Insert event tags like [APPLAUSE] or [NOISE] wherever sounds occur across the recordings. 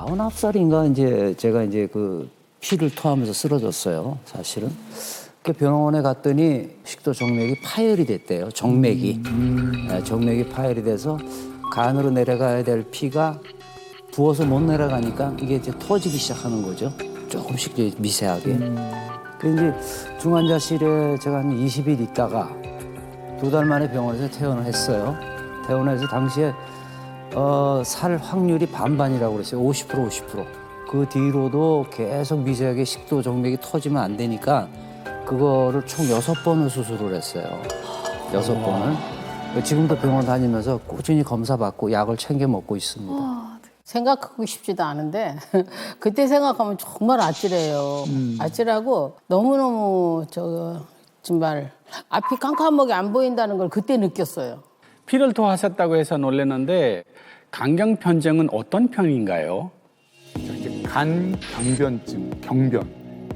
아흔아홉 살인가 이제 제가 이제 그 피를 토하면서 쓰러졌어요. 사실은. 그 병원에 갔더니 식도 정맥이 파열이 됐대요. 정맥이. 네, 정맥이 파열이 돼서 간으로 내려가야 될 피가 부어서 못 내려가니까 이게 이제 터지기 시작하는 거죠. 조금씩 이제 미세하게. 그 이제 중환자실에 제가 한 20일 있다가 두 달 만에 병원에서 퇴원을 했어요. 퇴원해서 당시에 어, 살 확률이 반반이라고 그랬어요. 50% 50%. 그 뒤로도 계속 미세하게 식도 정맥이 터지면 안 되니까 그거를 총 여섯 번을 수술을 했어요. 여섯 번을. 지금도 병원 다니면서 꾸준히 검사 받고 약을 챙겨 먹고 있습니다. 생각하고 싶지도 않은데 [LAUGHS] 그때 생각하면 정말 아찔해요. 아찔하고 너무너무 저 정말 앞이 깜깜하게 안 보인다는 걸 그때 느꼈어요. 피를 토하셨다고 해서 놀랐는데 강경편증은 어떤 편인가요? 간 병변증, 경변,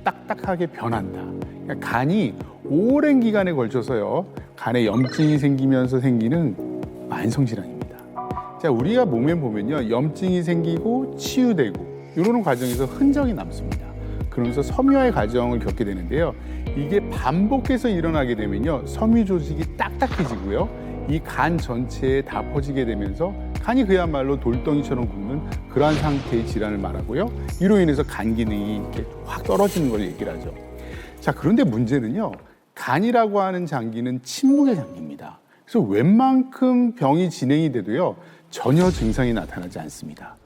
딱딱하게 변한다. 그러니까 간이 오랜 기간에 걸쳐서요, 간에 염증이 생기면서 생기는 만성 질환입니다. 자, 우리가 몸에 보면요, 염증이 생기고 치유되고 이러는 과정에서 흔적이 남습니다. 그러면서 섬유화의 과정을 겪게 되는데요. 이게 반복해서 일어나게 되면요, 섬유 조직이 딱딱해지고요. 이 간 전체에 다 퍼지게 되면서 간이 그야말로 돌덩이처럼 굽는 그러한 상태의 질환을 말하고요. 이로 인해서 간 기능이 이렇게 확 떨어지는 걸 얘기를 하죠. 자, 그런데 문제는요. 간이라고 하는 장기는 침묵의 장기입니다. 그래서 웬만큼 병이 진행이 돼도요. 전혀 증상이 나타나지 않습니다.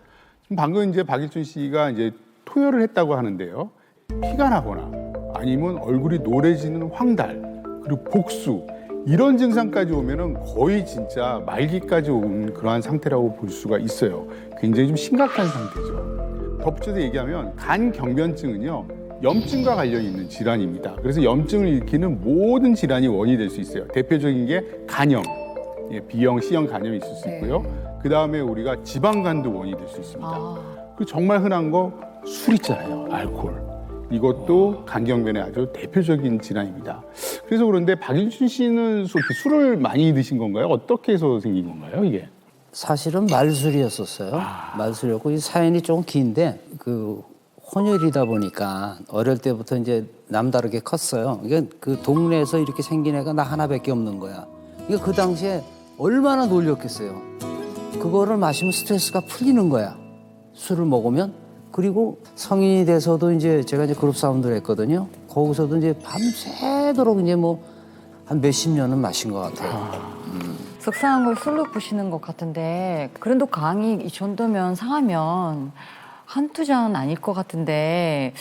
방금 이제 박일준 씨가 이제 토혈을 했다고 하는데요. 피가 나거나 아니면 얼굴이 노래지는 황달 그리고 복수 이런 증상까지 오면은 거의 진짜 말기까지 온 그러한 상태라고 볼 수가 있어요. 굉장히 좀 심각한 상태죠. 덧붙여서 얘기하면 간 경변증은요. 염증과 관련이 있는 질환입니다. 그래서 염증을 일으키는 모든 질환이 원인이 될 수 있어요. 대표적인 게 간염, 예, B형, C형 간염이 있을 수 있고요. 그 다음에 우리가 지방간도 원인이 될 수 있습니다. 그 정말 흔한 거 술 있잖아요. 알코올. 이것도 간경변의 아주 대표적인 질환입니다. 그래서 그런데 박일준 씨는 술- 술을 많이 드신 건가요? 어떻게 해서 생긴 건가요, 이게? 사실은 말술이었었어요. 말술이었고 이 사연이 좀 긴데 그 혼혈이다 보니까 어릴 때부터 이제 남다르게 컸어요. 이게 그 동네에서 이렇게 생긴 애가 나 하나밖에 없는 거야. 이게 그 당시에 얼마나 놀렸겠어요. 그거를 마시면 스트레스가 풀리는 거야. 술을 먹으면 그리고 성인이 돼서도 이제 제가 이제 그룹 사운드를 했거든요. 거기서도 이제 밤새도록 이제 뭐 한 몇십 년은 마신 것 같아요. 속상한 걸 술로 푸시는 것 같은데 그래도 강이 이 정도면 상하면 한두 잔 아닐 것 같은데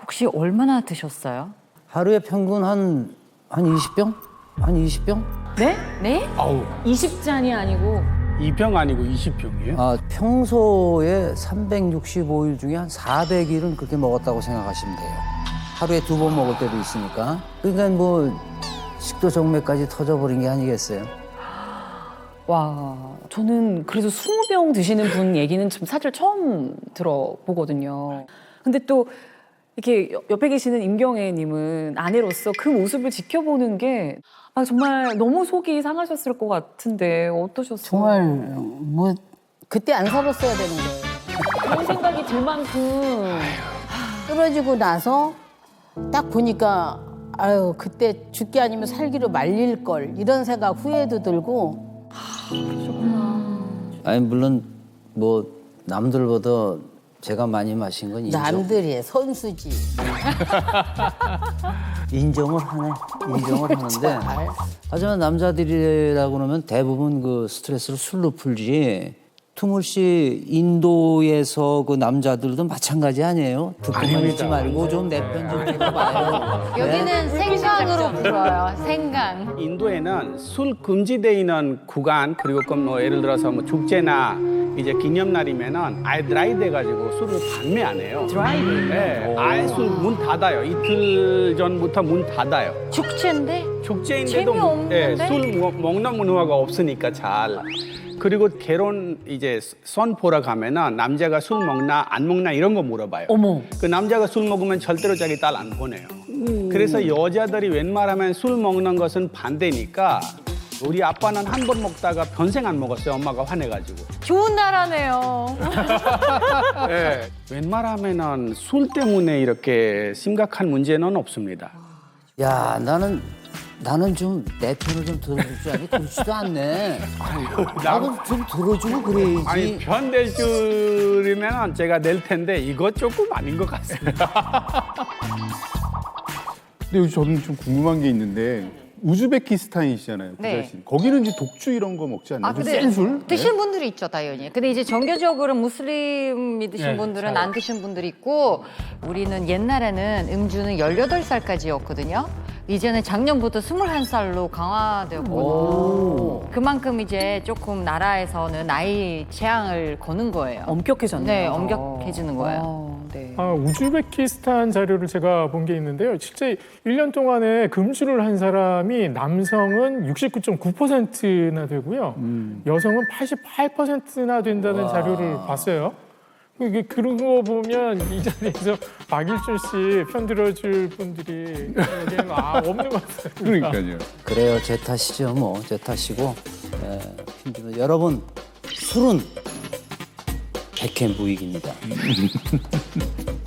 혹시 얼마나 드셨어요? 하루에 평균 한, 한 20병? 한 20병? 네? 네? 아우 20잔이 아니고 2병 아니고 20병이에요? 아, 평소에 365일 중에 한 400일은 그렇게 먹었다고 생각하시면 돼요. 하루에 두 번 먹을 때도 있으니까. 그러니까 뭐 식도 정맥까지 터져버린 게 아니겠어요. 와 저는 그래서 20병 드시는 분 얘기는 참 사실 처음 들어보거든요. 근데 또 이렇게 옆- 옆에 계시는 임경애님은 아내로서 그 모습을 지켜보는 게 아, 정말 너무 속이 상하셨을 것 같은데 어떠셨어요? 정말 뭐 그때 안 살았어야 되는 거예요. 그런 생각이 들 만큼 쓰러지고 나서 딱 보니까 아유 그때 죽기 아니면 살기로 말릴 걸 이런 생각 후회도 들고 아니, 물론 뭐 남들보다 제가 많이 마신 건 인정, 남들이 선수지. [LAUGHS] 인정을 하네. 인정을 하는데. 하지만 남자들이라고 그러면 대부분 그 스트레스를 술로 풀지. 투물 씨 인도에서 그 남자들도 마찬가지 아니에요? 듣고만 있지 말고 좀 내 편좀 들어봐요. [LAUGHS] 여기는 생강으로 불어요. 생강. 인도에는 술 금지되어 있는 구간 그리고 그뭐 예를 들어서 뭐 축제나 이제 기념날이면은 아예 드라이 돼가지고 술을 판매 안 해요. 드라이? 네, 아예 술 문 닫아요. 이틀 전부터 문 닫아요. 축제인데? 축제인데도 재미없는데? 예, 술 먹- 먹는 문화가 없으니까 잘. 그리고 결혼 이제 선포라 가면은 남자가 술 먹나 안 먹나 이런 거 물어봐요. 어머 그 남자가 술 먹으면 절대로 자기 딸 안 보내요. 그래서 여자들이 웬만하면 술 먹는 것은 반대니까 우리 아빠는 한 번 먹다가 평생 안 먹었어요. 엄마가 화내가지고. 좋은 나라네요. 예. [LAUGHS] 웬만하면은 술 때문에 이렇게 심각한 문제는 없습니다. 야 나는 나는 좀 내 편을 좀 들어줄 줄 아니 그렇지도 않네. 나도 좀 들어주고 그래야지. 아니 편될 줄이면 제가 낼 텐데 이거 조금 아닌 것 같습니다. 근데 여기 저는 좀 궁금한 게 있는데 우즈베키스탄이시잖아요. 그 네. 자신. 거기는 이제 독주 이런 거 먹지 않나요? 아, 좀 근데 센 술? 드시는 분들이 있죠, 당연히. 근데 이제 정교적으로 무슬림 믿으신 네, 분들은 안 드시는 분들이 있고, 우리는 옛날에는 음주는 18살까지였거든요. 이제는 작년부터 21살로 강화되었거든요. 그만큼 이제 조금 나라에서는 나이 제한을 거는 거예요. 엄격해졌네요. 네, 엄격해지는 거예요. 어, 네. 아, 우즈베키스탄 자료를 제가 본 게 있는데요. 실제 1년 동안에 금주를 한 사람이 남성은 69.9%나 되고요. 여성은 88%나 된다는 자료를 봤어요. 이게 그런 거 보면 이 자리에서 박일준 씨 편 들어줄 분들이 여기는 아, 없는 것 같습니다. 그러니까요. 그래요 제 탓이죠 뭐 제 탓이고 예, 힘들면 여러분 술은 백해 무익입니다. [LAUGHS]